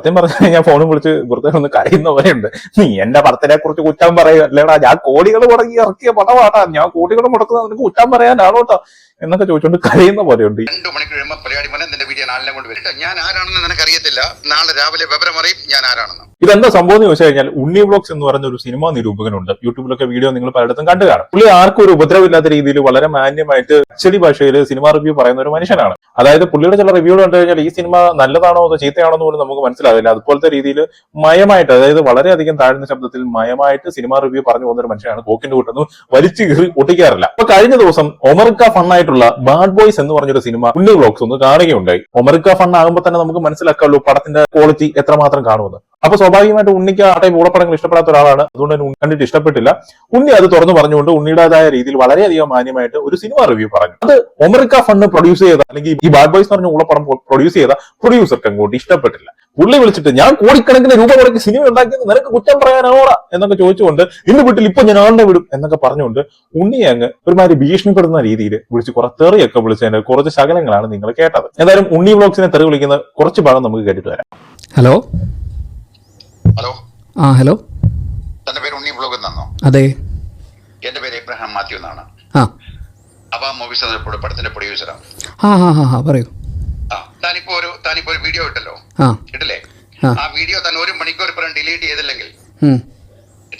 സത്യം പറഞ്ഞു കഴിഞ്ഞാൽ ഫോണും വിളിച്ച് വെറുതെ ഒന്ന് കരയുന്ന പോലെയുണ്ട്. നീ എന്റെ പടത്തിനെ കുറിച്ച് കുറ്റം പറയുക അല്ലേടാ ഞാൻ കോടികൾ മുടങ്ങി ഇറക്കിയ പടമാട്ടാ ഞാൻ കോടികൾ മുടക്കുന്നത് നിനക്ക് കുറ്റം പറയാനാണോ കേട്ടോ എന്നൊക്കെ ചോദിച്ചുകൊണ്ട് കരയുന്ന പോലെയുണ്ട്. രണ്ടു മണിക്ക് കഴിയുമ്പോൾ പരിപാടി മനം എന്റെ വീഡിയോ നാളിനെ കൊണ്ട് വരും ഞാൻ ആരാണെന്ന് നിനക്ക് അറിയത്തില്ല നാളെ രാവിലെ വിവരം അറിയും ഞാൻ ആരാണെന്ന്. ഇതെന്താ സംഭവം എന്ന് ചോദിച്ചു കഴിഞ്ഞാൽ ഉണ്ണി വ്ളോഗ്സ് എന്ന് പറഞ്ഞ ഒരു സിനിമാ നിരൂപകനുണ്ട്. യൂട്യൂബിലൊക്കെ വീഡിയോ നിങ്ങൾ പലയിടത്തും കണ്ടു കാണും പുള്ളി ആർക്കും ഒരു ഉപദ്രവമില്ലാത്ത രീതിയിൽ വളരെ മാന്യമായിട്ട് അച്ചടി ഭാഷയിൽ സിനിമ റിവ്യൂ പറയുന്ന ഒരു മനുഷ്യനാണ്. അതായത് പുള്ളിയുടെ ചില റിവ്യൂ കണ്ടു കഴിഞ്ഞാൽ ഈ സിനിമ നല്ലതാണോ അതോ ചീത്തയാണോ എന്ന് പോലും നമുക്ക് മനസ്സിലാവില്ല. അതുപോലത്തെ രീതിയിൽ മയമായിട്ട് അതായത് വളരെയധികം താഴ്ന്ന ശബ്ദത്തിൽ മയമായിട്ട് സിനിമ റിവ്യൂ പറഞ്ഞു പോകുന്ന ഒരു മനുഷ്യനാണ് കോക്കിന്റെ കൂട്ടൊന്നും വലിച്ചു കീറി ഒട്ടിക്കാറില്ല. അപ്പൊ കഴിഞ്ഞ ദിവസം ഒമർക്ക ഫണ്ണായിട്ടുള്ള ബാഡ് ബോയ്സ് എന്ന് പറഞ്ഞൊരു സിനിമ ഉണ്ണി വ്ളോഗ്സ് ഒന്ന് കാണുകയുണ്ടായി. ഒമർക്ക ആകുമ്പോൾ തന്നെ നമുക്ക് മനസ്സിലാക്കാമല്ലോ പടത്തിന്റെ ക്വാളിറ്റി എത്രമാത്രം കാണുമെന്ന്. അപ്പൊ സ്വാഭാവികമായിട്ട് ഉണ്ണിക്ക് ആ ടൈപ്പ് ഊടപ്പടങ്ങൾ ഇഷ്ടപ്പെടാത്ത ഒരാളാണ്. അതുകൊണ്ട് തന്നെ കണ്ടിട്ട് ഇഷ്ടപ്പെട്ടില്ല. ഉണ്ണി അത് തുറന്നു പറഞ്ഞുകൊണ്ട് ഉണ്ണിയുടേതായ രീതിയിൽ വളരെയധികം മാന്യമായിട്ട് ഒരു സിനിമ റിവ്യൂ പറഞ്ഞു. അത് ഒമറിക്ക ഫണ്ട് പ്രൊഡ്യൂസ് ചെയ്ത അല്ലെങ്കിൽ ഈ ബാഡ് ബോയ്സ് പറഞ്ഞ ഊടപ്പടം പ്രൊഡ്യൂസ് ചെയ്ത പ്രൊഡ്യൂസർക്ക് അങ്ങോട്ട് ഇഷ്ടപ്പെട്ടില്ല. പുള്ളി വിളിച്ചിട്ട് ഞാൻ കോടിക്കണക്കിന് രൂപ മുടക്കി സിനിമ ഉണ്ടാക്കിയത് നിനക്ക് കുറ്റം പറയാനാണോടാ? എന്നൊക്കെ ചോദിച്ചുകൊണ്ട് ഇന്ന് വീട്ടിൽ ഇപ്പൊ ഞാൻ ആളിനെ വിടും. എന്നൊക്കെ പറഞ്ഞുകൊണ്ട് ഉണ്ണിയെ അങ്ങ് ഒരുമാതിരി ഭീഷണിപ്പെടുന്ന രീതിയിൽ വിളിച്ച് കുറെ തെറിയൊക്കെ വിളിച്ചതിന്റെ കുറച്ച് ശകലങ്ങളാണ് നിങ്ങൾ കേട്ടത്. എന്തായാലും ഉണ്ണി വ്ളോഗ്സിനെ തെറി വിളിക്കുന്ന കുറച്ച് ഭാഗം നമുക്ക് കേട്ടിട്ട് വരാം. Hello hello. ആ ഹലോ. തന്റെ പേര് ഉണ്ണി ബ്ലോഗ് എന്നാണോ അതെ. എന്റെ പേര് ഇബ്രാഹിം മാത്യു എന്നാണ്. ആ. അപ്പൊ മൂവീസ് എന്ന പടത്തിന്റെ പ്രൊഡ്യൂസറാണ് ആ. ആ ആ പറയൂ. ആ താനിപ്പോ ഒരു താനിപ്പോ ഒരു വീഡിയോ ഇട്ടല്ലോ. ആ. ഇട്ടില്ലേ? ആ. ആ വീഡിയോ തന്നെ ഒരു മണിക്കൂർ പറയാൻ ഡിലീറ്റ് ചെയ്തില്ലെങ്കിൽ.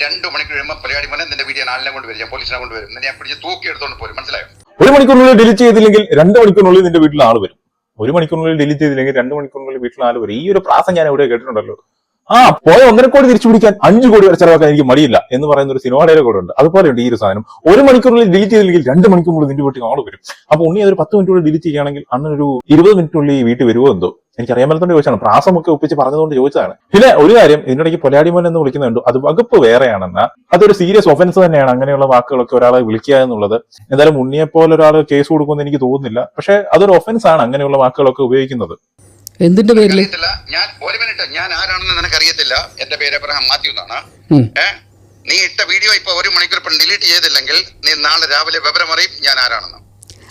രണ്ടു മണിക്കൂർ കഴിയുമ്പോൾ പരിപാടി പോലെ നിന്റെ വീഡിയോ നാളിനെ കൊണ്ട് വരും ഞാൻ പോലീസിനെ കൊണ്ട് വരും ഞാൻ പിടിച്ച് തൂക്കി എടുത്തോണ്ട് പോരും. മനസ്സിലായോ? ഒരു മണിക്കൂറിനുള്ളിൽ ഡിലീറ്റ് ചെയ്തില്ലെങ്കിൽ രണ്ട് മണിക്കൂറിനുള്ളിൽ നിന്റെ വീട്ടിൽ ആൾ വരും. ഒരു മണിക്കൂറിനുള്ളിൽ ഡിലീറ്റ് ചെയ്തില്ലെങ്കിൽ രണ്ട് മണിക്കൂറിനുള്ളിൽ വീട്ടിൽ ആൾ വരും. ഈ ഒരു പ്രാസം ഞാൻ എവിടെ കേട്ടിട്ടുണ്ടല്ലോ. ആ പോയ ഒന്നര കോടി തിരിച്ചു പിടിക്കാൻ അഞ്ചു കോടി വരെ ചെലവാക്കാൻ എനിക്ക് മടിയില്ല എന്ന് പറയുന്ന ഒരു സിനിമ ഡയലോഗ് ഉണ്ട് അതുപോലെയുണ്ട് ഈ ഒരു സാധനം. ഒരു മണിക്കൂറിനുള്ളിൽ ഡിലീറ്റ് ചെയ്തില്ലെങ്കിൽ രണ്ട് മണിക്കൂറിനുള്ളിൽ നിന്റെ വീട്ടിൽ ആൾ വരും. അപ്പൊ ഉണ്ണി അതൊരു പത്ത് മിനിറ്റുള്ളിൽ ഡിലീറ്റ് ചെയ്യുകയാണെങ്കിൽ ഒരു ഇരുപത് മിനിറ്റിനുള്ളിൽ ഈ വീട്ടിൽ വരുമോ എന്തോ? എനിക്ക് അറിയാൻ മേലത്തോണ്ട് ചോദിച്ചാണ്. പ്രാസമൊക്കെ ഒപ്പിച്ച് പറഞ്ഞതുകൊണ്ട് ചോദിച്ചതാണ്. പിന്നെ ഒരു കാര്യം ഇതിനിടയ്ക്ക് പൊലാടിമോൻ എന്ന് വിളിക്കുന്നുണ്ട് അത് വകുപ്പ് വേറെയാണെന്ന. അതൊരു സീരിയസ് ഒഫൻസ് തന്നെയാണ്. അങ്ങനെയുള്ള വാക്കുകളൊക്കെ ഒരാളെ വിളിക്കുക എന്നുള്ളത്. എന്തായാലും ഉണ്ണിയെ പോലെ ഒരാൾ കേസ് കൊടുക്കുമെന്ന് എനിക്ക് തോന്നുന്നില്ല. പക്ഷെ അതൊരു ഒഫൻസ് ആണ് അങ്ങനെയുള്ള വാക്കുകളൊക്കെ ഉപയോഗിക്കുന്നത്. എന്തിന്റെ പേര് ഞാൻ ഒരു മിനിറ്റ് ഞാൻ ആരാണെന്ന് നിനക്ക് അറിയത്തില്ല എന്റെ പേര് എബ്രഹാം മാത്യു എന്നാണ്. നീ ഇട്ട വീഡിയോ ഇപ്പൊ ഒരു മണിക്കൂർ ഇപ്പം ഡിലീറ്റ് ചെയ്തില്ലെങ്കിൽ നീ നാളെ രാവിലെ വിവരം അറിയും ഞാൻ ആരാണെന്ന്.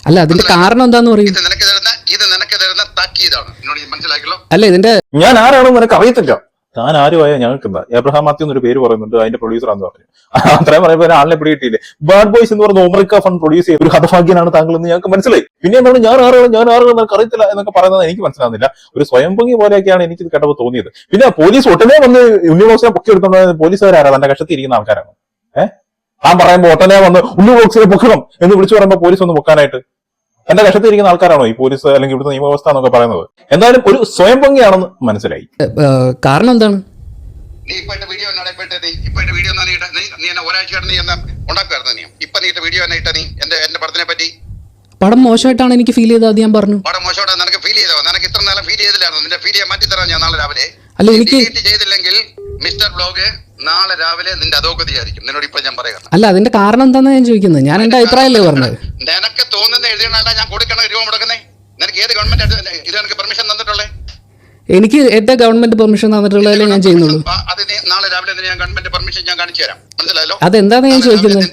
അല്ല അതിന്റെ കാരണം എന്താന്ന് പറയും. ഇത് നിനക്ക് തരുന്ന ഇത് നിനക്ക് തരുന്ന താക്കീതാണ് എന്നോട് മനസ്സിലാക്കിയല്ലോ മനസ്സിലാക്കല്ലോ അല്ല ഇതിന്റെ ഞാൻ ആരാണെന്ന് നിനക്ക് അറിയത്തില്ല താൻ ആരുമായ ഞങ്ങൾക്ക് എന്താ എബ്രഹാം മാത്യു എന്നൊരു പേര് പറയുന്നുണ്ട് അതിന്റെ പ്രൊഡ്യൂസറാന്ന് പറഞ്ഞു. അത്രയും പറയുമ്പോൾ ആളിനെ പിടികിട്ടിയില്ലേ? ബാഡ് ബോയ്സ് എന്ന് പറഞ്ഞ ഒമറിക്ക ഫണ്ട് പ്രൊഡ്യൂസ് ചെയ്ത ഒരു ഹതഭാഗ്യനാണ് താങ്കൾ എന്ന് ഞങ്ങൾക്ക് മനസ്സിലായി. പിന്നെ എന്താണ്? ഞാൻ ആരാണ്? ഞാൻ ആരാണ് എന്നൊക്കെ അറിയത്തില്ല എന്നൊക്കെ പറയുന്നത് എനിക്ക് മനസ്സിലാകുന്നില്ല ഒരു സ്വയം പൊങ്ങി പോലെയൊക്കെയാണ് എനിക്ക് ഇത് കേട്ടപ്പോൾ തോന്നിയത്. പിന്നെ പോലീസ് ഒട്ടനെ വന്ന് ഉണ്ണിബോക്സിനെ പൊക്കി എടുത്തോണ്ട് പോലീസുകാരാണ് തന്റെ കക്ഷത്തിൽ ഇരിക്കുന്ന ആൾക്കാരാണ്? ഏഹ് താൻ പറയുമ്പോൾ ഒട്ടനെ വന്ന് ഉണ്ണിബോക്സിനെ പൊക്കണം എന്ന് വിളിച്ചു പറയുമ്പോൾ പോലീസ് ഒന്ന് പൊക്കാനായിട്ട് തന്റെ കക്ഷത്തിരിക്കുന്ന ഇരിക്കുന്ന ആൾക്കാരാണോ ഈ പോലീസ് അല്ലെങ്കിൽ ഇവിടുത്തെ നിയമവ്യവസ്ഥ എന്നൊക്കെ പറയുന്നത്? എന്തായാലും ഒരു സ്വയം പൊങ്ങിയാണെന്ന് മനസ്സിലായി. കാരണം എന്താണ്? നീ ഇപ്പൊ വീഡിയോ നീ വീഡിയോ നീ നീ നീ എന്നെ ഒരാഴ്ച നീ എന്നാ ഉണ്ടാക്കുമായിരുന്നു നീ. ഇപ്പൊ നീ ഇട്ട വീഡിയോ എന്നാ ഇട്ട നീ എന്റെ എന്റെ പടത്തിനെ പറ്റി? പടം മോശമായിട്ടാണ് എനിക്ക് ഫീൽ ചെയ്തത് ഞാൻ പറഞ്ഞു. പടം മോശമായിട്ടാണ് നിനക്ക് ഫീൽ ചെയ്തോ നിനക്ക് ഇത്ര നേരം ഫീൽ ചെയ്തില്ലായിരുന്നു? നിന്റെ ഫീൽ ചെയ്യാൻ മാറ്റി തരാം ഞാൻ നാളെ രാവിലെ. അല്ല, എനിക്ക് ചെയ്തില്ലെങ്കിൽ മിസ്റ്റർ ബ്ലോഗ് നാളെ രാവിലെ നിന്റെ അധോഗതിയായിരിക്കും നിന്നോട് ഇപ്പൊ ഞാൻ പറയാം. അല്ല അതിന്റെ കാരണം എന്താണെന്ന് ഞാൻ ചോദിക്കുന്നത്? ഞാൻ എന്റെ അഭിപ്രായമല്ലേ പറഞ്ഞത്? നിനക്ക് തോന്നുന്ന എഴുതിയാണ്ടാ ഞാൻ കൊടുക്കണ രൂപ മുടക്കുന്നേ? നിനക്ക് ഏത് ഗവൺമെന്റ് ഇത് എനിക്ക് പെർമിഷൻ തന്നിട്ടുള്ളേ? എനിക്ക് എന്റെ ഗവൺമെന്റ് പെർമിഷൻ തന്നിട്ടുള്ളതല്ലേ ഞാൻ ചെയ്യുന്നുള്ളൂ. അത് നാളെ രാവിലെ ഞാൻ ഗവൺമെന്റ് പെർമിഷൻ ഞാൻ കാണിച്ചു തരാം. മനസ്സിലായല്ലോ? അതെന്താണ് ഞാൻ ചോദിക്കുന്നത്?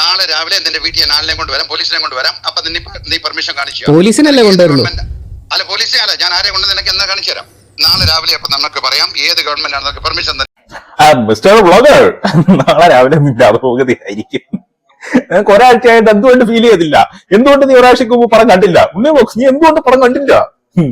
നാളെ രാവിലെ നിന്റെ വീട്ടിൽ ഞാൻ ആളിനെ കൊണ്ടുവരാം പോലീസിനെ കൊണ്ടുവരാം അപ്പൊ നീ പെർമിഷൻ കാണിച്ചു. പോലീസിനല്ലേ കൊണ്ടുവരുന്നു കൊണ്ടുവരുള്ളൂ? അല്ല പോലീസിനെ അല്ല ഞാൻ ആരെ കൊണ്ട് നിനക്ക് എന്നാ കാണിച്ചു തരാം? നാളെ രാവിലെ അപ്പൊ നമുക്ക് പറയാം ഏത് ഗവൺമെന്റ് ആണ് പെർമിഷൻ മിസ്റ്റർ ബ്ലോഗർ നാളെ രാവിലെ നിന്റെ അധോഗതിയായിരിക്കും നിനക്ക് ഒരാഴ്ചയായിട്ട് എന്തുകൊണ്ട് ഫീൽ ചെയ്തില്ല? എന്തുകൊണ്ട് നീ ഒരാഴ്ചക്ക് മുമ്പ് പടം കണ്ടില്ല? ഉണ്ണി ബോക്സ് നീ എന്തുകൊണ്ട് പടം കണ്ടില്ല?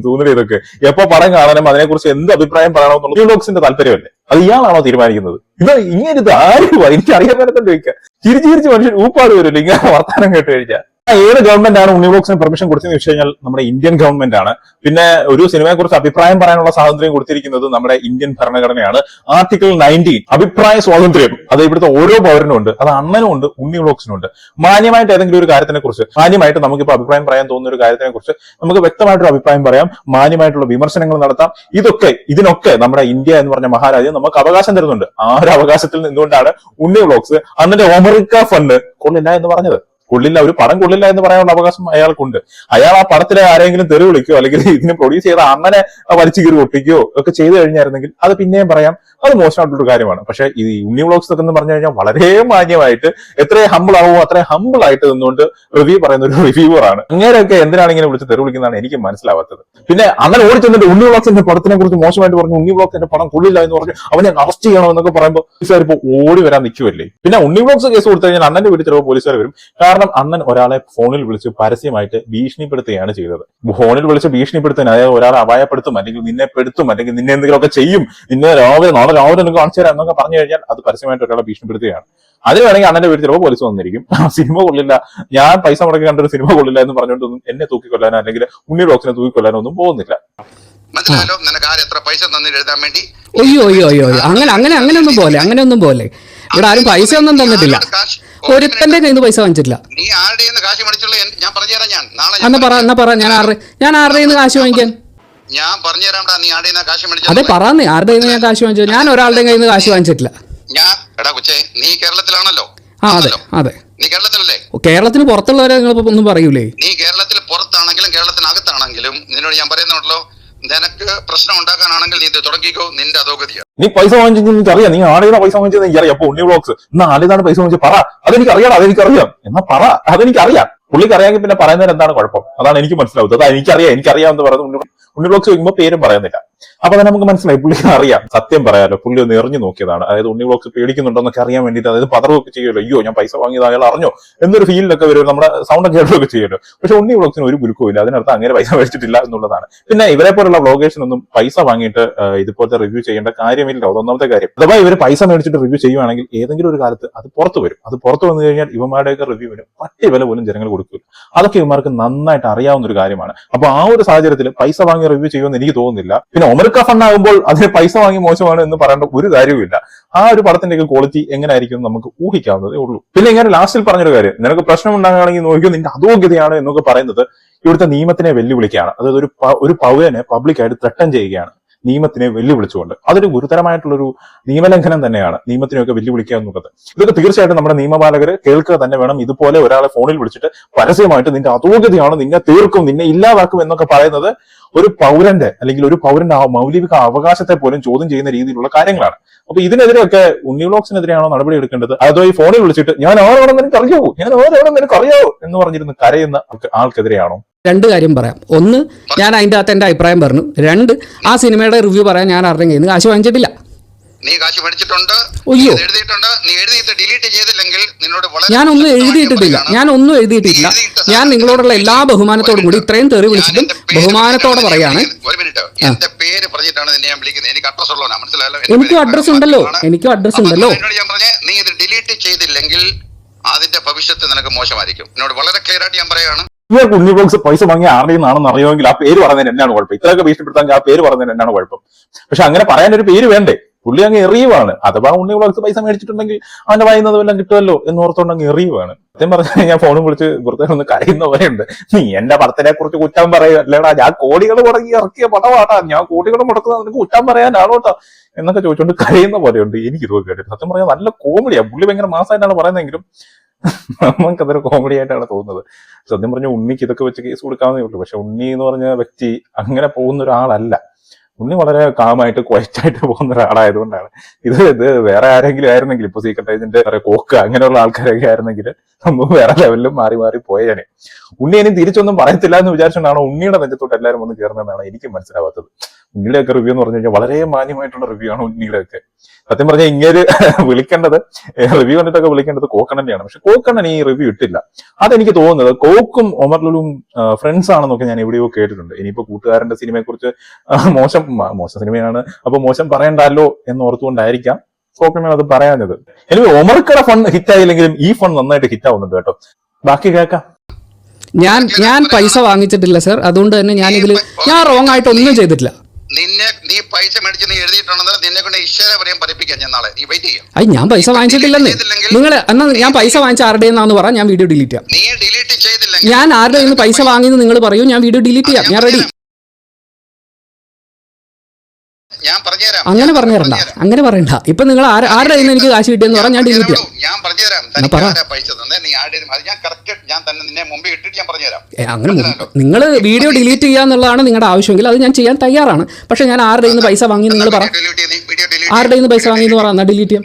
തോന്നില്ല ഇതൊക്കെ. എപ്പോ പടം കാണാനും അതിനെക്കുറിച്ച് എന്ത് അഭിപ്രായം പറയണമെന്നുള്ള ബോക്സിന്റെ താല്പര്യമല്ലേ? അത് ഇയാളാണോ തീരുമാനിക്കുന്നത്? ഇത് ഇങ്ങനെ ഇത് ആരും എനിക്ക് അറിയാൻ പറ്റത്തോണ്ട് ചോദിക്കുക ചിരിച്ച് മനുഷ്യൻ ഊപ്പാട് വരുമല്ലോ ഇങ്ങനെ വർത്താനം കേട്ട് കഴിഞ്ഞാൽ ഏത് ഗവൺമെന്റ് ആണ് ഉണ്ണി ബോക്സിന് പെർമിഷൻ കൊടുത്തതെന്ന് വെച്ച് കഴിഞ്ഞാൽ നമ്മുടെ ഇന്ത്യൻ ഗവൺമെന്റ് ആണ്. പിന്നെ ഒരു സിനിമയെ കുറിച്ച് അഭിപ്രായം പറയാനുള്ള സ്വാതന്ത്ര്യം കൊടുത്തിരിക്കുന്നത് നമ്മുടെ ഇന്ത്യൻ ഭരണഘടനയാണ്. ആർട്ടിക്കിൾ നയന്റീൻ അഭിപ്രായ സ്വാതന്ത്ര്യം. അത് ഇവിടുത്തെ ഓരോ പൗരനും ഉണ്ട് അത് അണ്ണനും ഉണ്ട് ഉണ്ണി വ്ളോഗ്സിനും ഉണ്ട്. മാന്യമായിട്ട് ഏതെങ്കിലും ഒരു കാര്യത്തിനെ കുറിച്ച് മാന്യമായിട്ട് നമുക്കിപ്പോൾ അഭിപ്രായം പറയാൻ തോന്നുന്ന ഒരു കാര്യത്തിനെ കുറിച്ച് നമുക്ക് വ്യക്തമായിട്ടൊരു അഭിപ്രായം പറയാം മാന്യമായിട്ടുള്ള വിമർശനങ്ങൾ നടത്താം. ഇതൊക്കെ ഇതിനൊക്കെ നമ്മുടെ ഇന്ത്യ എന്ന് പറഞ്ഞ മഹാരാജ്യം നമുക്ക് അവകാശം തരുന്നുണ്ട്. ആ ഒരു അവകാശത്തിൽ നിന്നുകൊണ്ടാണ് ഉണ്ണി ബ്ലോക്സ് അന്നിന്റെ ഒമറിക്ക ഫണ്ട് കൊള്ളില്ല എന്ന് പറഞ്ഞത്. കൊള്ളില്ല. ഒരു പടം കൊള്ളില്ല എന്ന് പറയാനുള്ള അവകാശം അയാൾക്കുണ്ട്. അയാൾ ആ പടത്തിലെ ആരെങ്കിലും തെറി വിളിക്കോ അല്ലെങ്കിൽ ഇതിനെ പ്രൊഡ്യൂസ് ചെയ്ത അണ്ണനെ വലിച്ചു കീറി ഒട്ടിക്കുകയോ ഒക്കെ ചെയ്തു കഴിഞ്ഞായിരുന്നെങ്കിൽ അത് പിന്നെയും പറയാം. അത് മോശമായിട്ടുള്ളൊരു കാര്യമാണ്. പക്ഷെ ഈ ഉണ്ണി വ്ളോഗ്സ് ഒക്കെ എന്ന് പറഞ്ഞു കഴിഞ്ഞാൽ വളരെ മാന്യമായിട്ട് എത്രയും ഹമ്പിൾ ആവുമോ അത്രയും ഹമ്പിൾ ആയിട്ട് നിന്നുകൊണ്ട് റിവ്യൂ പറയുന്ന ഒരു റിവ്യൂവറാണ് അങ്ങനെയൊക്കെ എന്തിനാണ് ഇങ്ങനെ വിളിച്ച് തെറി വിളിക്കുന്നതാണ് എനിക്ക് മനസ്സിലാവാത്തത്. പിന്നെ അങ്ങനെ ഓടി ചെന്നിട്ട് ഉണ്ണി വ്ളോഗ്സിന്റെ പടത്തിനെ കുറിച്ച് മോശമായിട്ട് പറഞ്ഞു ഉണ്ണി വ്ളോഗ്സിന്റെ പടം കൊള്ളില്ല എന്ന് പറഞ്ഞു അവനെ അറസ്റ്റ് ചെയ്യണം എന്നൊക്കെ പറയുമ്പോൾ പോലീസുകാർ ഇപ്പോൾ ഓടി വരാൻ നിൽക്കുമല്ലേ പിന്നെ ഉണ്ണി വ്ളോഗ്സ് കേസ് കൊടുത്തു കഴിഞ്ഞാൽ അണ്ണന്റെ വീട്ടിൽ ചിലപ്പോൾ പോലീസുകാർ വരും. കാരണം അണ്ണൻ ഒരാളെ ഫോണിൽ വിളിച്ച് പരസ്യമായിട്ട് ഭീഷണിപ്പെടുത്തുകയാണ് ചെയ്തത്. ഫോണിൽ വിളിച്ച് ഭീഷണിപ്പെടുത്തുന്ന അതായത് ഒരാളെ അപായപ്പെടുത്തും അല്ലെങ്കിൽ നിന്നെ പെടുത്തും അല്ലെങ്കിൽ നിന്നെ എന്തെങ്കിലും ഒക്കെ ചെയ്യും നിന്നെ രാവിലെ നാളെ രാവിലെ നിനക്ക് കാണിച്ചു തരാം എന്നൊക്കെ പറഞ്ഞു കഴിഞ്ഞാൽ അത് പരസ്യമായിട്ട് ഒരാളെ ഭീഷണിപ്പെടുത്തുകയാണ്. അതിന് വേണമെങ്കിൽ അണ്ണന്റെ വീട്ടിൽ ചിലപ്പോൾ പോലീസ് വന്നിരിക്കും. ആ സിനിമ കൊള്ളില്ല. ഞാൻ പൈസ മുടക്കി കണ്ടൊരു സിനിമ കൊള്ളില്ല എന്ന് പറഞ്ഞുകൊണ്ടൊന്നും എന്നെ തൂക്കിക്കൊല്ലാനോ അല്ലെങ്കിൽ ഉണ്ണി ബോക്സിനെ തൂക്കിക്കൊല്ലാനോ ഒന്നും പോകുന്നില്ല. മനസ്സിലായല്ലോ? നിനക്ക് ആര് എത്ര പൈസ തന്നിട്ട് എഴുതാൻ വേണ്ടി? അയ്യോ അയ്യോ അയ്യോ അയ്യോ. അങ്ങനെ അങ്ങനെ അങ്ങനെ ഒന്നും പോലെ അങ്ങനെ ഒന്നും പോലെ. ഇവിടെ ആരും പൈസ ഒന്നും തന്നിട്ടില്ല. ഒരുത്തന്റെ കയ്യിൽ നിന്ന് പൈസ വാങ്ങിച്ചിട്ടില്ല. നീ ആരുടെ കയ്യിന്ന് കാശ് മേടിച്ചുള്ള എൻ- ഞാൻ പറഞ്ഞുതരാം ഞാൻ. നാളെ ഞാൻ എന്നാ പറ എന്നാ പറ ഞാൻ ആരുടെ ഞാൻ ആരുടെ കയ്യിൽ നിന്ന് കാശ് വാങ്ങിക്കാൻ? ഞാൻ പറഞ്ഞുതരാംടാ നീ ആരുടെ കയ്യിന്നാ കാശ് അതെ മേടിച്ചത് പറയാന്നേ ആരുടെ കയ്യിൽ നിന്ന് ഞാൻ കാശ് വാങ്ങിച്ചു? ഞാൻ ഒരാളുടെ കയ്യിൽ നിന്ന് കാശ് വാങ്ങിച്ചിട്ടില്ല. ഞാൻ എടാ കൊച്ചേ നീ കേരളത്തിലാണല്ലോ. ആ അതെ ആണല്ലോ. അതെ. നീ കേരളത്തിലല്ലേ? കേരളത്തിന് പുറത്തുള്ളവരെ നിങ്ങൾ ഒന്നും പറയൂലേ? നീ കേരളത്തിൽ പുറത്താണെങ്കിലും കേരളത്തിനകത്താണെങ്കിലും നിന്നോട് ഞാൻ പറയുന്നുണ്ടല്ലോ നിനക്ക് പ്രശ്നം ഉണ്ടാക്കാനാണെങ്കിൽ നീ തുടങ്ങിക്കോ. നിന്റെ അധോഗതിയാണ് നീ പൈസ വാങ്ങിച്ചെന്ന് എനിക്കറിയാം. നീ ആളുകളെ പൈസ വാങ്ങിച്ചത് എനിക്കറിയാം. അപ്പൊ ഉണ്ണി ബ്ലോക്സ് എന്നാ ആളുകളാണ് പൈസ വാങ്ങിച്ചത്. പറ. അതെനിക്ക് അറിയാം അതെനിക്കറിയാം. എന്നാ പറ. അതെനിക്കറിയാം. പുള്ളിക്ക് അറിയാമെങ്കിൽ പിന്നെ പറയുന്നതിന് എന്താണ് കുഴപ്പം? അതാണ് എനിക്ക് മനസ്സിലാവുന്നത്. അതാ എനിക്കറിയാം എനിക്കറിയാം എന്ന് പറയുന്നത് ഉണ്ണി ബ്ലോക്സ് ചോദിക്കുമ്പോൾ പേരും പറയുന്നില്ല. അപ്പൊ തന്നെ നമുക്ക് മനസ്സിലായി. പുള്ളിക്ക് അറിയാം. സത്യം പറയാലോ പുള്ളി ഒന്ന് എറിഞ്ഞു നോക്കിയതാണ്. അതായത് ഉണ്ണി ബ്ലോക്ക് പേടിക്കുന്നുണ്ടോന്നൊക്കെ അറിയാൻ വേണ്ടിയിട്ട് അതായത് പതറുകയൊക്കെ ചെയ്യുമല്ലോ. അയ്യോ ഞാൻ പൈസ വാങ്ങിയത് അയാൾ അറിഞ്ഞോ? എന്നൊരു ഫീലിലൊക്കെ വരും. നമ്മുടെ സൗണ്ട് കേൾക്കുകയൊക്കെ ചെയ്യുമല്ലോ. പക്ഷെ ഉണ്ണി ബ്ലോക്സിന് ഒരു ഗുരുക്കവും അതിനർത്ഥം അങ്ങനെ പൈസ മേടിച്ചിട്ടില്ല എന്നുള്ളതാണ്. പിന്നെ ഇവരെ പോലുള്ള വ്ളോഗേഴ്സിനൊന്നും പൈസ വാങ്ങിയിട്ട് ഇതുപോലത്തെ റിവ്യൂ ചെയ്യേണ്ട കാര്യമില്ല. അതൊന്നാമത്തെ കാര്യം. അഥവാ ഇവർ പൈസ മേടിച്ചിട്ട് റിവ്യൂ ചെയ്യുവാണെങ്കിൽ ഏതെങ്കിലും ഒരു കാലത്ത് അത് പുറത്തു വരും. അത് പുറത്തു വന്നു കഴിഞ്ഞാൽ ഇവന്മാരുടെയൊക്കെ റിവ്യൂവിന് പട്ടി വില പോലും ജനങ്ങൾ കൊടുക്കില്ല. അതൊക്കെ ഇവന്മാർക്ക് നന്നായിട്ട് അറിയാവുന്ന ഒരു കാര്യമാണ്. അപ്പൊ ആ ഒരു സാഹചര്യത്തിൽ പൈസ വാങ്ങി റിവ്യൂ ചെയ്യുമെന്ന് എനിക്ക് തോന്നുന്നില്ല. പിന്നെ ഒമർക്ക ഫണ്ട് ആകുമ്പോൾ അതിന് പൈസ വാങ്ങി മോശമാണ് എന്ന് പറയേണ്ട ഒരു കാര്യവുമില്ല. ആ ഒരു പടത്തിന്റെ ക്വാളിറ്റി എങ്ങനെയായിരിക്കും നമുക്ക് ഊഹിക്കാവുന്നതേ ഉള്ളൂ. പിന്നെ ഇങ്ങനെ ലാസ്റ്റിൽ പറഞ്ഞൊരു കാര്യം നിനക്ക് പ്രശ്നം ഉണ്ടാകുകയാണെങ്കിൽ നോക്കിയോ നിന്റെ അതോഗ്യതയാണ് എന്നൊക്കെ പറയുന്നത് ഇവിടുത്തെ നിയമത്തിനെ വെല്ലുവിളിക്കുകയാണ്. അതായത് ഒരു ഒരു പൗരനെ പബ്ലിക്കായിട്ട് ത്രട്ടൻ ചെയ്യുകയാണ്. നിയമത്തിനെ വെല്ലുവിളിച്ചുകൊണ്ട്. അതൊരു ഗുരുതരമായിട്ടുള്ളൊരു നിയമലംഘനം തന്നെയാണ് നിയമത്തിനെയൊക്കെ വെല്ലുവിളിക്കുക എന്നുള്ളത്. ഇതൊക്കെ തീർച്ചയായിട്ടും നമ്മുടെ നിയമപാലകർ കേൾക്കുക തന്നെ വേണം. ഇതുപോലെ ഒരാളെ ഫോണിൽ വിളിച്ചിട്ട് പരസ്യമായിട്ട് നിന്റെ അതോഗ്യതയാണ് നിന്നെ തീർക്കും നിന്നെ ഇല്ലാതാക്കും എന്നൊക്കെ പറയുന്നത് ഒരു പൗരന്റെ അല്ലെങ്കിൽ ഒരു പൗരന്റെ ആ മൗലിക അവകാശത്തെ പോലും ചോദ്യം ചെയ്യുന്ന രീതിയിലുള്ള കാര്യങ്ങളാണ്. അപ്പൊ ഇതിനെതിരെയൊക്കെ ഉണ്ണി വ്ളോഗ്സിനെതിരെയാണോ നടപടി എടുക്കേണ്ടത്? അതോ ഈ ഫോണിൽ വിളിച്ചിട്ട് ഞാൻ ആരോടെന്ന് എനിക്ക് അറിയാവൂ ഞാൻ ആരോടെന്ന് എനിക്ക് അറിയാവൂ എന്ന് പറഞ്ഞിരുന്ന് കരയുന്ന ആൾക്കെതിരെയാണോ? രണ്ട് കാര്യം പറയാം. ഒന്ന് ഞാൻ അതിന്റെ അകത്ത് എന്റെ അഭിപ്രായം പറഞ്ഞു. രണ്ട് ആ സിനിമയുടെ റിവ്യൂ പറയാൻ ഞാൻ ആരുടെ കയ്യിൽ നിന്ന് കാശ് വാങ്ങിച്ചിട്ടില്ല. നീ കാശ് മേടിച്ചിട്ടുണ്ട് അയ്യോ. എഴുതിയിട്ടുണ്ട് നീ എഴുതിയിട്ട് ഡിലീറ്റ് ചെയ്തില്ലെങ്കിൽ നിന്നോട് വളരെ ഞാനൊന്നും ശക്തമായി എഴുതിയിട്ടിട്ടില്ല. ഞാൻ ഒന്നും എഴുതിയിട്ടില്ല. ഞാൻ നിങ്ങളോടുള്ള എല്ലാ ബഹുമാനത്തോടും കൂടി ഇത്രയും തെറി ഞാൻ വിളിച്ചിട്ടും ബഹുമാനത്തോടെ പറയാണ്. ഞാൻ എനിക്ക് അഡ്രസ് ഉണ്ടല്ലോ. എനിക്ക് അഡ്രസ് ഉണ്ടല്ലോ. ഞാൻ പറഞ്ഞേ നീ ഇത് ഡിലീറ്റ് ചെയ്തില്ലെങ്കിൽ അതിന്റെ ഭവിഷ്യത്ത് നിനക്ക് മോശമായിരിക്കും. എന്നോട് വളരെ ക്ലിയർ ആയിട്ട് ഞാൻ പറയാണ്. ഉണ്ണി ബോക്സ് പൈസ വാങ്ങി ആരുടെ നിന്നാണെന്ന് അറിയുമെങ്കിൽ ആ പേര് പറഞ്ഞതിന് എന്നാണ് കുഴപ്പം. ഇത്രയൊക്കെ ഭീഷണിപ്പെടുത്താൻ ആ പേര് പറഞ്ഞതിന് എന്നാണ് കുഴപ്പം. പക്ഷെ അങ്ങനെ പറയാൻ ഒരു പേര് വേണ്ടേ? പുള്ളി അങ്ങ് എറിയുവാണ്. അഥവാ ഉണ്ണി ബോക്സ് പൈസ മേടിച്ചിട്ടുണ്ടെങ്കിൽ അവന്റെ വായിന്നത് വല്ലതും കിട്ടുമല്ലോ എന്ന് ഓർത്തോണ്ട് അങ്ങ് എറിയുവാണ്. സത്യം പറഞ്ഞു ഞാൻ ഫോണും വിളിച്ച് വെറുതെ ഒന്ന് കരയുന്ന പോലെയുണ്ട്. നീ എന്റെ പടത്തിനെ കുറിച്ച് കുറ്റം പറയുക. അല്ലേടാ ഞാൻ കോടികൾ മുടങ്ങി ഇറക്കിയ പടമാട്ടാ ഞാൻ കോടികൾ മുടക്കുന്നത് നിനക്ക് കുറ്റം പറയാനാണോ കേട്ടോ എന്നൊക്കെ ചോദിച്ചുകൊണ്ട് കരയുന്ന പോലെയുണ്ട്. എനിക്ക് ഇതൊക്കെ കേട്ടിട്ട് സത്യം പറഞ്ഞാൽ നല്ല കോമഡിയാ. പുള്ളി ഭയങ്കര മാസമായിട്ടാണ് പറയുന്നതെങ്കിലും നമുക്ക് അതൊരു കോമഡി ആയിട്ടാണ് തോന്നുന്നത്. സത്യം പറഞ്ഞ ഉണ്ണിക്ക് ഇതൊക്കെ വെച്ച് കേസ് കൊടുക്കാവുന്നേ ഉള്ളൂ. പക്ഷെ ഉണ്ണി എന്ന് പറഞ്ഞ വ്യക്തി അങ്ങനെ പോകുന്ന ഒരാളല്ല. ഉണ്ണി വളരെ കാമായിട്ട് ക്വയറ്റായിട്ട് പോകുന്ന ഒരാളായതുകൊണ്ടാണ്. ഇത് ഇത് വേറെ ആരെങ്കിലും ആയിരുന്നെങ്കിൽ ഇപ്പൊ സീക്രട്ട് ഏജന്റ് കോക്ക് അങ്ങനെയുള്ള ആൾക്കാരൊക്കെ ആയിരുന്നെങ്കിൽ നമ്മൾ വേറെ ലെവലിലും മാറി മാറി പോയേനെ. ഉണ്ണി ഇനി തിരിച്ചൊന്നും പറയത്തില്ല എന്ന് വിചാരിച്ചുകൊണ്ടാണോ ഉണ്ണിയുടെ നെഞ്ചത്തോട്ട് എല്ലാവരും വന്ന് കയറുന്നതെന്നാണ് എനിക്ക് മനസ്സിലാവാത്തത്. ഉണ്ണിയുടെ ഒക്കെ റിവ്യൂ എന്ന് പറഞ്ഞു കഴിഞ്ഞാൽ വളരെ മാന്യമായിട്ടുള്ള റിവ്യൂ ആണ് ഉണ്ണിയുടെ ഒക്കെ സത്യം പറഞ്ഞാൽ ഇങ്ങനെ വിളിക്കേണ്ടത് റിവ്യൂ കണ്ടിട്ടൊക്കെ വിളിക്കേണ്ടത് കോക്കണ്ണന്റെയാണ് പക്ഷെ കോക്കണ്ണൻ ഈ റിവ്യൂ ഇട്ടില്ല. അതെനിക്ക് തോന്നുന്നത് കോക്കും ഒമർലുലും ഫ്രണ്ട്സ് ആണെന്നൊക്കെ ഞാൻ എവിടെയോ കേട്ടിട്ടുണ്ട്. ഇനിയിപ്പോ കൂട്ടുകാരന്റെ സിനിമയെ കുറിച്ച് മോശം മോശം സിനിമയാണ്. അപ്പൊ മോശം പറയണ്ടല്ലോ എന്ന് ഓർത്തുകൊണ്ടായിരിക്കാം കോക്കണ്ണൻ അത് പറയാഞ്ഞത്. എനിക്ക് ഒമർക്കട ഫൺ ഹിറ്റ് ആയില്ലെങ്കിലും ഈ ഫൺ നന്നായിട്ട് ഹിറ്റ് ആവുന്നുണ്ട് കേട്ടോ. ബാക്കി കേൾക്കാം. ഞാൻ ഞാൻ പൈസ വാങ്ങിച്ചിട്ടില്ല സർ അതുകൊണ്ട് തന്നെ ഞാൻ ഇതിൽ ഞാൻ റോങ് ആയിട്ട് ഒന്നും ചെയ്തിട്ടില്ല. നിന്നെ നീ പൈസ മേടിച്ച് നീ എഴുതിയിട്ടുണ്ടെന്ന് നിന്നെ കൊണ്ട് ഈശ്വര വരെയും പഠിപ്പിക്കാം ഞാൻ നാളെ. നീ വെയിറ്റ് ചെയ്യാം. അയ്യ ഞാൻ പൈസ വാങ്ങിച്ചിട്ടില്ലെന്നേ. നിങ്ങൾ എന്നാ ഞാൻ പൈസ വാങ്ങിച്ച ആരുടെ എന്നാന്ന് പറ ഞാൻ വീഡിയോ ഡിലീറ്റ് ചെയ്യാം. നീ ഡിലീറ്റ് ചെയ്തില്ല ഞാൻ ആരുടെ നിന്ന് പൈസ വാങ്ങിയെന്ന് നിങ്ങൾ പറയൂ ഞാൻ വീഡിയോ ഡിലീറ്റ് ചെയ്യാം. ഞാൻ റെഡി ഞാൻ പറഞ്ഞുതരാം. അങ്ങനെ പറഞ്ഞു തരണ്ട അങ്ങനെ പറയണ്ട. ഇപ്പൊ നിങ്ങൾ ആര- ആരുടെ കയ്യിൽ നിന്ന് എനിക്ക് കാശ് കിട്ടിയെന്ന് പറഞ്ഞാൽ ഞാൻ ഡിലീറ്റ് ചെയ്യാം. ഞാൻ പറഞ്ഞുതരാം. അങ്ങനെ നിങ്ങൾ വീഡിയോ ഡിലീറ്റ് ചെയ്യുക എന്നുള്ളതാണ് നിങ്ങളുടെ ആവശ്യമെങ്കിൽ അത് ഞാൻ ചെയ്യാൻ തയ്യാറാണ്. പക്ഷെ ഞാൻ ആരുടെ നിന്ന് പൈസ വാങ്ങി നിങ്ങൾ പറ. ആരുടെ നിന്ന് പൈസ വാങ്ങി എന്ന് പറഞ്ഞാൽ ഡിലീറ്റ് ചെയ്യാം.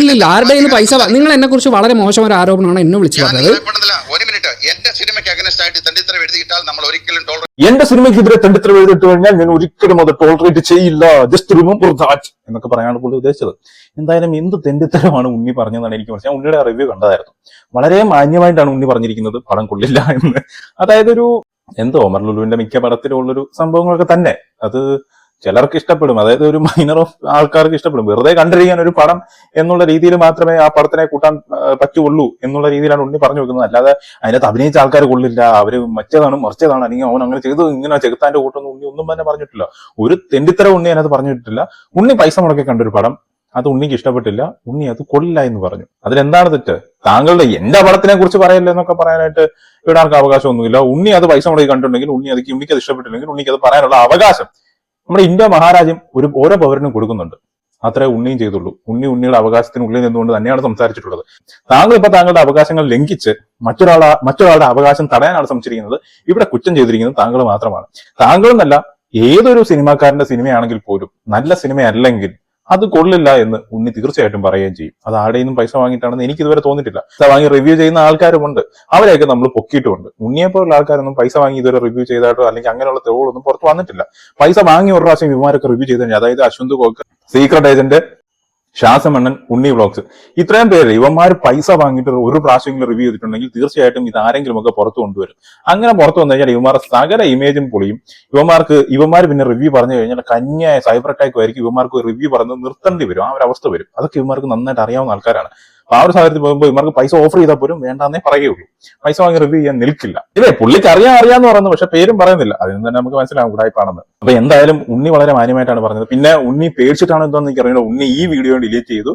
ഇല്ല ഇല്ല ആരുടെ നിന്ന് പൈസ നിങ്ങൾ എന്നെ കുറിച്ച് വളരെ മോശം ഒരു ആരോപണമാണ് എന്നെ വിളിച്ചു പറഞ്ഞത്. ഒരു മിനിറ്റ് എന്റെ സിനിമയ്ക്ക് അഗനസ്റ്റ് ആയിട്ട് തണ്ടിത്തരം എഴുതിയിട്ടാൽ നമ്മൾ ഒരിക്കലും ടോളറേറ്റ് എന്റെ സിനിമയ്ക്കെതിരെ തെണ്ടിത്ര എഴുതിട്ട് കഴിഞ്ഞാൽ ഞാൻ ഒരിക്കലും അത് ടോളറേറ്റ് ചെയ്യില്ല. ജസ്റ്റ് റിമംബർ ദാറ്റ് എന്നൊക്കെ പറയാനാണ് പുള്ളി ഉദ്ദേശിച്ചത്. എന്തായാലും എന്ത് തെണ്ടിത്തരമാണ് ഉണ്ണി പറഞ്ഞതെന്നാണ് എനിക്ക് മനസ്സിലായി ഞാൻ ഉണ്ണിയുടെ റിവ്യൂ കണ്ടതായിരുന്നു. വളരെ മാന്യമായിട്ടാണ് ഉണ്ണി പറഞ്ഞിരിക്കുന്നത് പടം കൊള്ളില്ല എന്ന്. അതായത് ഒരു എന്തോ ഒമർ ലുലുവിന്റെ മിക്ക പടത്തിലുള്ളൊരു സംഭവങ്ങളൊക്കെ തന്നെ. അത് ചിലർക്ക് ഇഷ്ടപ്പെടും. അതായത് ഒരു മൈനർ ഓഫ് ആൾക്കാർക്ക് ഇഷ്ടപ്പെടും. വെറുതെ കണ്ടിരിക്കാൻ ഒരു പടം എന്നുള്ള രീതിയിൽ മാത്രമേ ആ പടത്തിനെ കൂട്ടാൻ പറ്റുള്ളൂ എന്നുള്ള രീതിയിലാണ് ഉണ്ണി പറഞ്ഞു വെക്കുന്നത്. അല്ലാതെ അതിനകത്ത് അഭിനയിച്ച ആൾക്കാർ കൊള്ളില്ല. അവർ മറ്റേതാണ് മറിച്ചതാണ്. അല്ലെങ്കിൽ അവൻ അങ്ങനെ ചെയ്തു ഇങ്ങനെ ചെകുത്താന്റെ കൂട്ടൊന്നും ഉണ്ണി ഒന്നും തന്നെ പറഞ്ഞിട്ടില്ല. ഒരു തെണ്ടിത്തര ഉണ്ണി അതിനകത്ത് പറഞ്ഞിട്ടില്ല. ഉണ്ണി പൈസ മുടക്കി കണ്ടൊരു പടം. അത് ഉണ്ണിക്ക് ഇഷ്ടപ്പെട്ടില്ല. ഉണ്ണി അത് കൊള്ളില്ല എന്ന് പറഞ്ഞു. അതിലെന്താണ് തെറ്റ്? താങ്കളുടെ എന്റെ പടത്തിനെ കുറിച്ച് പറയല്ലേ എന്നൊക്കെ പറയാനായിട്ട് ഇവിടെ ആർക്കും അവകാശമൊന്നുമില്ല. ഉണ്ണി അത് പൈസ മുടക്കി കണ്ടിട്ടുണ്ടെങ്കിൽ ഉണ്ണി അത് ഉണ്ണിക്ക് അത് ഇഷ്ടപ്പെട്ടില്ലെങ്കിൽ ഉണ്ണിക്ക് അത് പറയാനുള്ള അവകാശം. നമ്മുടെ ഇന്ത്യ മഹാരാജ്യം ഒരു ഓരോ പൗരനും കൊടുക്കുന്നുണ്ട്. അത്രേ ഉണ്ണിയും ചെയ്തുള്ളൂ. ഉണ്ണി ഉണ്ണിയുടെ അവകാശത്തിനുള്ളിൽ നിന്നുകൊണ്ട് തന്നെയാണ് സംസാരിച്ചിട്ടുള്ളത്. താങ്കൾ ഇപ്പൊ താങ്കളുടെ അവകാശങ്ങൾ ലംഘിച്ച് മറ്റൊരാളെ മറ്റൊരാളുടെ അവകാശം തടയാനാണ് ശ്രമിച്ചിരിക്കുന്നത് ഇവിടെ കുറ്റം ചെയ്തിരിക്കുന്നത് താങ്കൾ മാത്രമാണ്. താങ്കളെന്നല്ല ഏതൊരു സിനിമാക്കാരന്റെ സിനിമയാണെങ്കിൽ പോലും നല്ല സിനിമയല്ലെങ്കിൽ അത് കൊള്ളില്ല എന്ന് ഉണ്ണി തീർച്ചയായിട്ടും പറയുകയും ചെയ്യും. അത് ആരുടെ നിന്നും പൈസ വാങ്ങിയിട്ടാണെന്ന് എനിക്ക് ഇതുവരെ തോന്നിയിട്ടില്ല. അത് വാങ്ങി റിവ്യൂ ചെയ്യുന്ന ആൾക്കാരുമുണ്ട്. അവരെയൊക്കെ നമ്മൾ പൊക്കിയിട്ടുമുണ്ട്. ഉണ്ണിയെപ്പോലുള്ള ആൾക്കാരൊന്നും പൈസ വാങ്ങി ഇതുവരെ റിവ്യൂ ചെയ്തായിട്ടോ അല്ലെങ്കിൽ അങ്ങനെയുള്ള തെളിവുകളൊന്നും പുറത്ത് വന്നിട്ടില്ല. പൈസ വാങ്ങി ഒരു പ്രാവശ്യം ഇവന്മാരൊക്കെ റിവ്യൂ ചെയ്ത് കഴിഞ്ഞാൽ അതായത് അശ്വന്ത് കോക്ക് സീക്രട്ട് ഏജന്റ് ശ്വാസമണ്ണൻ ഉണ്ണി വ്ളോഗ്സ് ഇത്രയും പേര് ഇവന്മാർ പൈസ വാങ്ങിയിട്ട് ഒരു പ്രാവശ്യമെങ്കിലും റിവ്യൂ ചെയ്തിട്ടുണ്ടെങ്കിൽ തീർച്ചയായിട്ടും ഇത് ആരെങ്കിലും ഒക്കെ പുറത്തു കൊണ്ടുവരും. അങ്ങനെ പുറത്തു വന്നു കഴിഞ്ഞാൽ ഇവന്മാർ സകല ഇമേജും പൊളിയും. ഇവന്മാർക്ക് ഇവന്മാർ പിന്നെ റിവ്യൂ പറഞ്ഞു കഴിഞ്ഞാൽ കന്യായ സൈബർ അറ്റാക്ക് ആയിരിക്കും ഇവന്മാർക്ക് റിവ്യൂ പറഞ്ഞ് നിർത്തേണ്ടി വരും. ആ ഒരു അവസ്ഥ വരും. അതൊക്കെ ഇവന്മാർക്ക് നന്നായിട്ട് അറിയാവുന്ന ആൾക്കാരാണ്. അപ്പൊ ആ ഒരു സാഹചര്യത്തിൽ പോകുമ്പോൾ ഇവർക്ക് പൈസ ഓഫർ ചെയ്താൽ പോലും വേണ്ടാന്നേ പറയുള്ളൂ പൈസ വാങ്ങി റിവ്യൂ ചെയ്യാൻ നിൽക്കില്ല. ഇതേ പുള്ളിക്ക് അറിയാൻ അറിയാന്ന് പറയുന്നു പക്ഷെ പേരും പറയുന്നില്ല. അതിൽ നിന്ന് തന്നെ നമുക്ക് മനസ്സിലാവും ഉടായ്പാണെന്ന് അപ്പൊ എന്തായാലും ഉണ്ണി വളരെ മാന്യമായിട്ടാണ് പറഞ്ഞത്. പിന്നെ ഉണ്ണി പേടിച്ചിട്ടാണ് എന്താണെന്ന് എനിക്ക് ഉണ്ണി ഈ വീഡിയോ ഡിലീറ്റ് ചെയ്തു.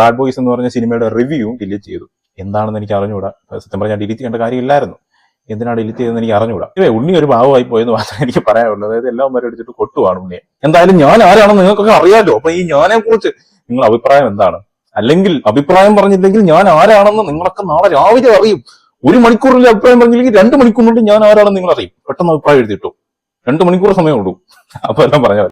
ബാഡ് ബോയ്സ് എന്ന് പറഞ്ഞ സിനിമയുടെ റിവ്യൂ ഡിലീറ്റ് ചെയ്തു. എന്താണെന്ന് എനിക്ക് അറിഞ്ഞുകൂടാ. സത്യം പറഞ്ഞാൽ ഡിലീറ്റ് ചെയ്യേണ്ട കാര്യമില്ലായിരുന്നു. എന്തിനാണ് ഡിലീറ്റ് ചെയ്തതെന്ന് എനിക്ക് അറിഞ്ഞുകൂടാ. ഇവേ ഉണ്ണി ഒരു ഭാവമായി പോയെന്ന് മാത്രമേ എനിക്ക് പറയാനുള്ളൂ. അതായത് എല്ലാം വരെ എടുത്തിട്ട് കൊട്ടുവാണ് ഉണ്ണിയെ. എന്തായാലും ഞാൻ ആരാണെന്ന് നിങ്ങൾക്കൊക്കെ അറിയാലോ. അപ്പൊ ഈ ഞാനെ കുറിച്ച് നിങ്ങളുടെ അഭിപ്രായം എന്താണ്? അല്ലെങ്കിൽ അഭിപ്രായം പറഞ്ഞില്ലെങ്കിൽ ഞാൻ ആരാണെന്ന് നിങ്ങളൊക്കെ നാളെ രാവിലെ അറിയും. ഒരു മണിക്കൂറിൽ അഭിപ്രായം പറഞ്ഞില്ലെങ്കിൽ രണ്ട് മണിക്കൂറിനുള്ളിൽ ഞാൻ ആരാണെന്ന് നിങ്ങൾ അറിയും പെട്ടെന്ന് അഭിപ്രായം എഴുതിയിട്ടു. രണ്ട് മണിക്കൂർ സമയം സമയമുള്ളൂ. അപ്പൊ എല്ലാം പറഞ്ഞാൽ